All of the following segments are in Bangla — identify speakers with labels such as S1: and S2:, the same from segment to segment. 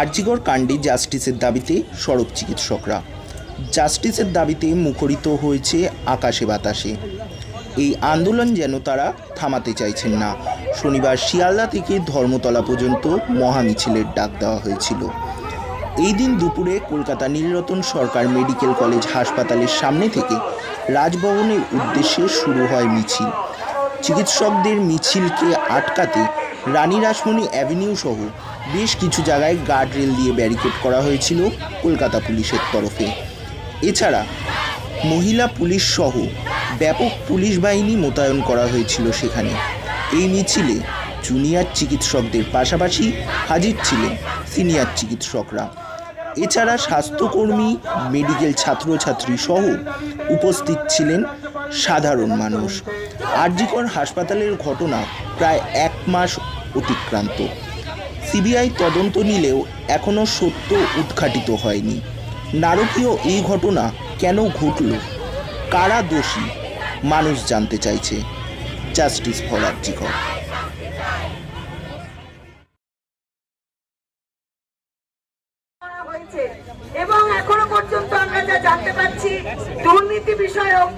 S1: আরজিগড় কাণ্ডে জাস্টিসের দাবিতে সরব চিকিৎসকরা। জাস্টিসের দাবিতে মুখরিত হয়েছে আকাশে বাতাসে। এই আন্দোলন যেন তারা থামাতে চাইছেন না। শনিবার শিয়ালদা থেকে ধর্মতলা পর্যন্ত মহামিছিলের ডাক দেওয়া হয়েছিল। এই দিন দুপুরে কলকাতা নীলরতন সরকার মেডিকেল কলেজ হাসপাতালের সামনে থেকে রাজভবনের উদ্দেশ্যে শুরু হয় মিছিল। চিকিৎসকদের মিছিলকে আটকাতে রানী রাসমণি অ্যাভিনিউ সহ বেশ কিছু জায়গায় গার্ডরেল দিয়ে ব্যারিকেড করা হয়েছিল কলকাতা পুলিশের তরফে। এছাড়া মহিলা পুলিশ সহ ব্যাপক পুলিশ বাহিনী মোতায়েন করা হয়েছিল সেখানে। এই মিছিলে জুনিয়র চিকিৎসকদের পাশাপাশি হাজির ছিলেন সিনিয়র চিকিৎসকরা। এছাড়া স্বাস্থ্যকর্মী মেডিকেল ছাত্রছাত্রী সহ উপস্থিত ছিলেন সাধারণ মানুষ। আরজিকর হাসপাতালের ঘটনা প্রায় এক মাস অতিক্রান্ত। সিবিআই তদন্ত নিলেও এখনও সত্য উদ্ঘাটিত হয়নি। নারকীয় এই ঘটনা কেন ঘটল? কারা দোষী? মানুষ জানতে চাইছে। জাস্টিস ফর
S2: এবং এখনও পর্যন্ত আমরা যা জানতে পারছি, দুর্নীতি বিষয়ক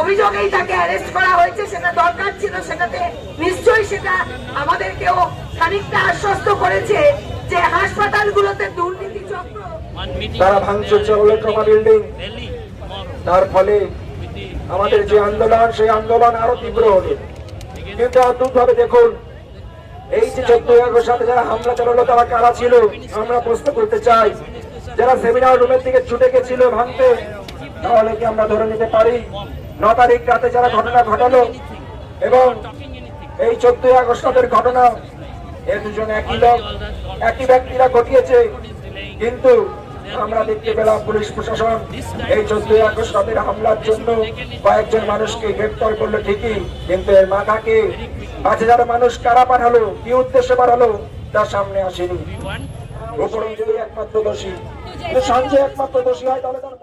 S2: অভিযোগেই তাকে অ্যারেস্ট করা হয়েছে, সেটা দরকার ছিল, সেটাতে নিশ্চয়ই সেটা আমাদেরকেও খানিকটা আশ্বস্ত করেছে যে হাসপাতালগুলোতে দুর্নীতি চক্র
S3: তারা বিল্ডিং তার ফলে আমাদের যে আন্দোলন, সেই আন্দোলন আরও তীব্র কিন্তু অদ্ভুত ভাবে দেখুন, এই যে চোদ্দই আগস্ট সাথে যারা হামলা চালালো, তারা কারা ছিল, আমরা প্রশ্ন করতে চাই। যারা সেমিনার রুমের দিকে ছুটে গেছিল ভাঙতে, তাহলে কি আমরা ধরে নিতে পারি? ন তারিখ রাতে যারা ঘটনা ঘটালো এবং এই চোদ্দই আগস্ট রাতের ঘটনা, এ দুজন একই লোক একই ব্যক্তিরা ঘটিয়েছে। কিন্তু আমরা দেখতে পেলাম পুলিশ প্রশাসন এই চোদ্দই আগস্ট রাতের হামলার জন্য কয়েকজন মানুষকে গ্রেপ্তার করল ঠিকই, কিন্তু এর মাথাকে পাঁচ হাজার মানুষ কারা পাঠালো, কি উদ্দেশ্যে পাঠালো তার সামনে আসেনি। উপরে যদি একমাত্র দোষী। সঞ্জয় একমাত্র দোষী হয়, তাহলে তার